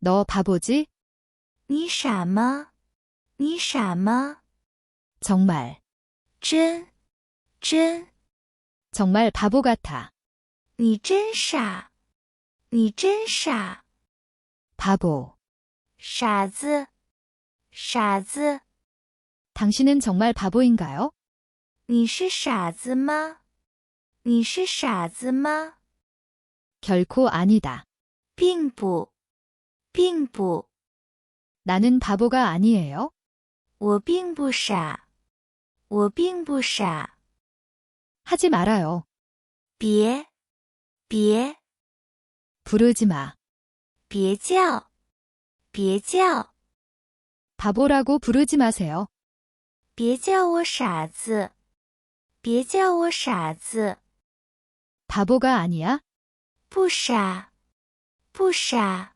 너 바보지? 你傻吗？你傻吗？ 정말, 真，真， 정말 바보 같아. 你真傻，你真傻， 바보. 傻子，傻子， 당신은 정말 바보인가요? 你是傻子吗？你是傻子吗？ 결코 아니다. 并不， 并不， 나는 바보가 아니에요. 我并不傻，我并不傻。 하지 말아요. 别，别， 부르지 마. 别叫，别叫， 바보라고 부르지 마세요. 别叫我傻子，别叫我傻子， 바보가 아니야? 不傻，不傻。